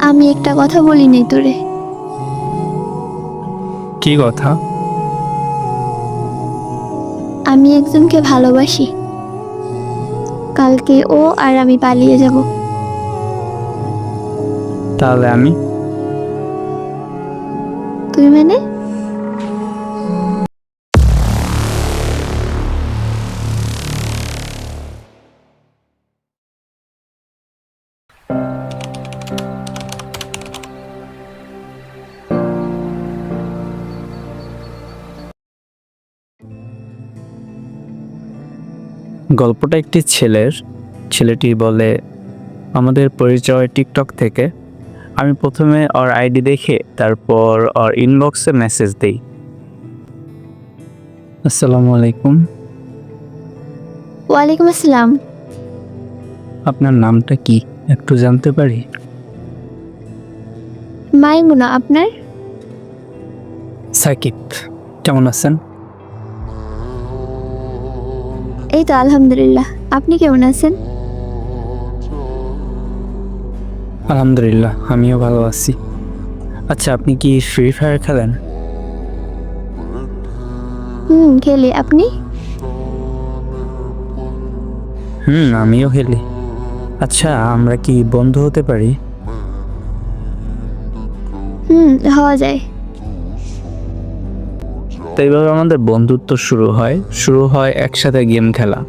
আমি একটা কথা বলি নাই তোরে। কি কথা? আমি একজনকে ভালোবাসি। কালকে ও আর আমি পালিয়ে যাব। তাহলে আমি? তুই মানে? গল্পটা একটি ছেলের ছেলেটি বলে আমাদের পরিচয় টিকটক থেকে। আমি প্রথমে ওর আইডি দেখে তারপর ওর ইনবক্সে মেসেজ দেই। আসসালামু আলাইকুম। ওয়ালাইকুম আসসালাম। আপনার নামটা কি? একটু জানতে পারি? মাইমুনা আপনার? সাকিব কেমন আছেন? এই তো আলহামদুলিল্লাহ। আপনি কেমন আছেন? আলহামদুলিল্লাহ আমিও ভালো আছি। আচ্ছা আপনি কি ফ্রি ফায়ার খেলেন? হুম খেলি। আপনি? হুম আমিও খেলি। আচ্ছা আমরা কি বন্ধু হতে পারি? হুম হওয়া যায়। তো এইভাবে আমাদের বন্ধুত্ব শুরু হয়। শুরু হয় একসাথে গেম খেলা।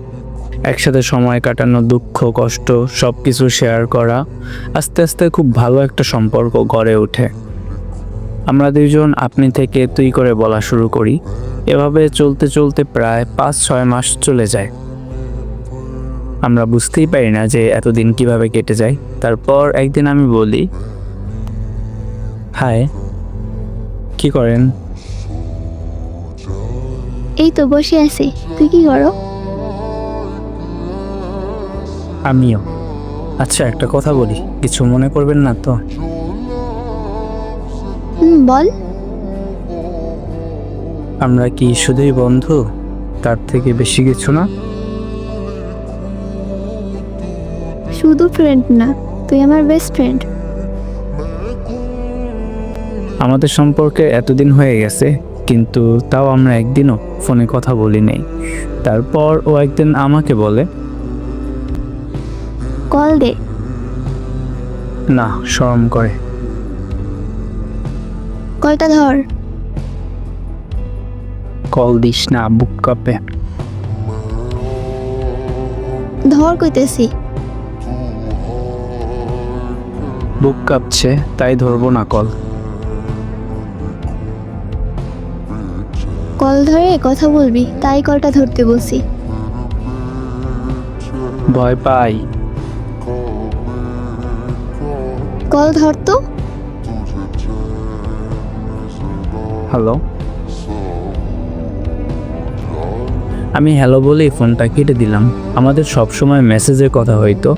একসাথে সময় কাটানো, দুঃখ, কষ্ট সব কিছু শেয়ার করা। আস্তে আস্তে খুব ভালো একটা সম্পর্ক গড়ে ওঠে। আমরা দুইজন, আপনি থেকে তুই করে বলা শুরু করি। এভাবে চলতে চলতে প্রায় পাঁচ, ছয় মাস চলে যায়। আমরা বুঝতেই পারি না যে এতদিন কীভাবে কেটে যায়। তারপর একদিন আমি বলি, হায়, কি করেন? এই তো বসে আছি। তুই কি করো? আমিও। আচ্ছা একটা কথা বলি। কিছু মনে করবেন না তো? হুম বল। আমরা কি শুধুই বন্ধু? তার থেকে বেশি কিছু না? শুধু ফ্রেন্ড না তুই আমার বেস্ট ফ্রেন্ড আমাদের সম্পর্কে এতদিন হয়ে গেছে কিন্তু তাও আমরা একদিনও ফোনে কথা বলি নেই। তারপর ও একদিন আমাকে বলে কল দে। না শরম করে। কলটা ধর। কল দিস না বুক কাপে। ধর কইতেছি। বুক কাঁপছে তাই ধরবো না কল। কল ধরে কথা বলবি তাই কলটা ধরতে বলছি। ভয় পাই। কল ধর তো। হ্যালো। আমি হ্যালো বলেই ফোনটা কেটে দিলাম। আমাদের সব সময় মেসেজের কথা হইতো।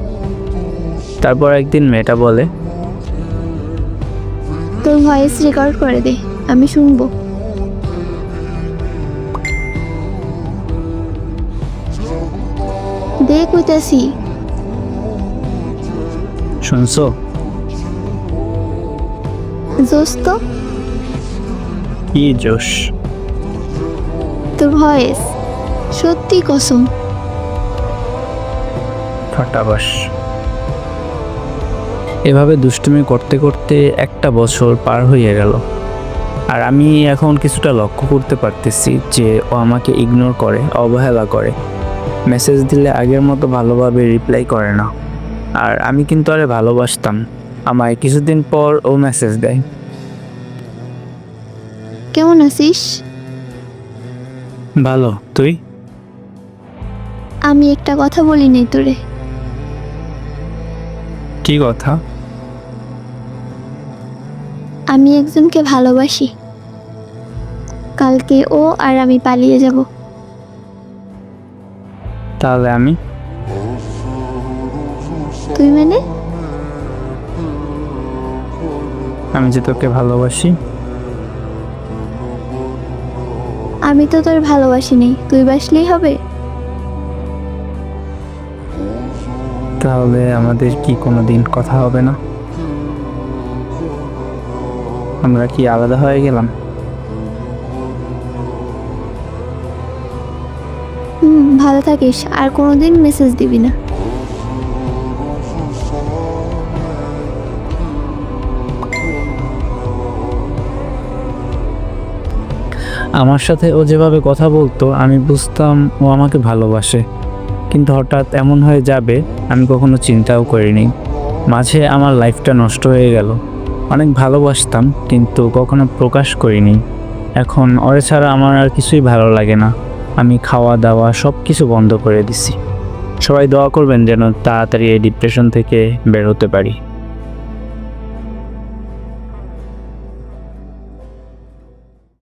তারপর একদিন মেয়েটা বলে তোর ভয়েস রেকর্ড করে দে আমি শুনব। দে কইতাছি। শুনছো? কি জোশ? তোর ভয়েস। সত্যি কসম। ফাটাবাস এভাবে দুষ্টুমি করতে করতে একটা বছর পার হয়ে গেল। আর আমি এখন কিছুটা লক্ষ্য করতে পারতেছি যে ও আমাকে ইগনোর করে অবহেলা করে। মেসেজ দিলে আগের মতো ভালোভাবে রিপ্লাই করে না। আর আমি কিন্তু আরে ভালোবাসতাম। আমায় কিছুদিন পর ও মেসেজ দেয়। কেমন আছিস? ভালো। তুই? আমি একটা কথা বলি নাই তোরে। কি কথা? আমি একজনকে ভালোবাসি। কালকে ও আর আমি পালিয়ে যাব। তাহলে আমি। তুই মানে? আমি যে তোকে ভালোবাসি। আমি তো তোর ভালোবাসি নেই তুই বাসলেই হবে। তাহলে আমাদের কি কোনো দিন কথা হবে না? আমরা কি আলাদা হয়ে গেলাম? হুম, ভালো থাকিস। আর কোনোদিন মেসেজ দিবি না। আমার সাথে ও যেভাবে কথা বলতো, আমি বুঝতাম ও আমাকে ভালোবাসে। কিন্তু হঠাৎ এমন হয়ে যাবে, আমি কখনো চিন্তাও করিনি। মাঝে আমার লাইফটা নষ্ট হয়ে গেল। অনেক ভালোবাসতাম, কিন্তু কখনো প্রকাশ করিনি। এখন ওরে ছাড়া আমার আর কিছুই ভালো লাগে না। আমি খাওয়া দাওয়া সব কিছু বন্ধ করে দিছি। সবাই দোয়া করবেন যেন তাড়াতাড়ি এই ডিপ্রেশন থেকে বের হতে পারি।